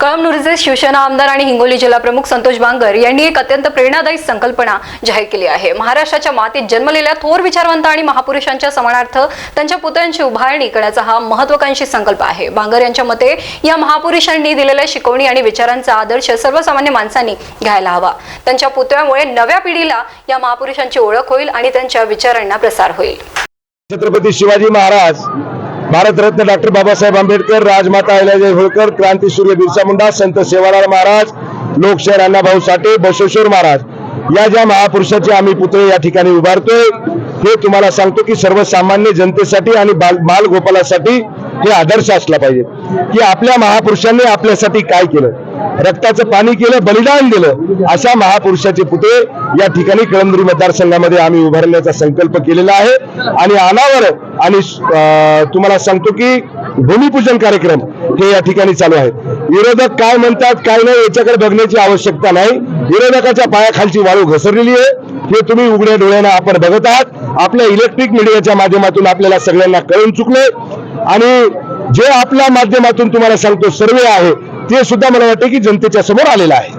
कळमनुरीचे शिवसेना आमदार आणि हिंगोली जिल्हा प्रमुख संतोष बांगर यांनी एक अत्यंत प्रेरणादायी संकल्पना जाहीर केली आहे. महाराष्ट्राच्या मातीत जन्मलेल्या थोर विचारवंत आणि महापुरुषांच्या समानार्थ त्यांच्या पुतळ्यांची उभारणी करण्याचा हा महत्वाकांक्षी संकल्प आहे. बांगर यांच्या मते या महापुरुषांनी दिलेल्या शिकवणी आणि विचारांचा आदर्श सर्वसामान्य माणसांनी घ्यायला हवा. त्यांच्या पुतळ्यामुळे नव्या पिढीला या महापुरुषांची ओळख होईल आणि त्यांच्या विचारांना प्रसार होईल. छत्रपती शिवाजी महाराज भारतरत्न डॉक्टर बाबासाहेब आंबेडकर राजमाता अहिल्यादेवी होळकर क्रांतीसूर्य बिरसा मुंडा संत सेवालाल महाराज लोकशाहीर अण्णाभाऊ साठे बसवेश्वर महाराज. या ज्या महापुरुषाचे आम्ही पुतळे या ठिकाणी उभारतोय हे तुम्हाला सांगतो की सर्वसामान्य जनतेसाठी आणि बाल बालगोपालासाठी हे आदर्श असला पाहिजे. की आपल्या महापुरुषांनी आपल्यासाठी काय केलं? रक्ताचं पाणी केलं बलिदान दिलं अशा महापुरुषाचे पुतळे या ठिकाणी कळमदुरी मतदारसंघामध्ये आम्ही उभारण्याचा संकल्प केलेला आहे. आणि अनावर आणि तुम्हाला सांगतो की भूमिपूजन कार्यक्रम हे या ठिकाणी चालू आहे. विरोधक काय म्हणतात काय नाही याच्याकडे बघण्याची आवश्यकता नाही. विरोधकाच्या पायाखालची वाळू घसरलेली आहे. हे तुम्ही उघड्या डोळ्यानं आपण बघत आहात. आपल्या इलेक्ट्रिक मीडियाच्या माध्यमातून आपल्याला सगळ्यांना कळून चुकले आणि जे आपल्या माध्यमातून तुम्हाला सांगतो सर्वे आहे. ते सुद्धा मला वाटतं की जनतेच्या समोर आलेलं आहे.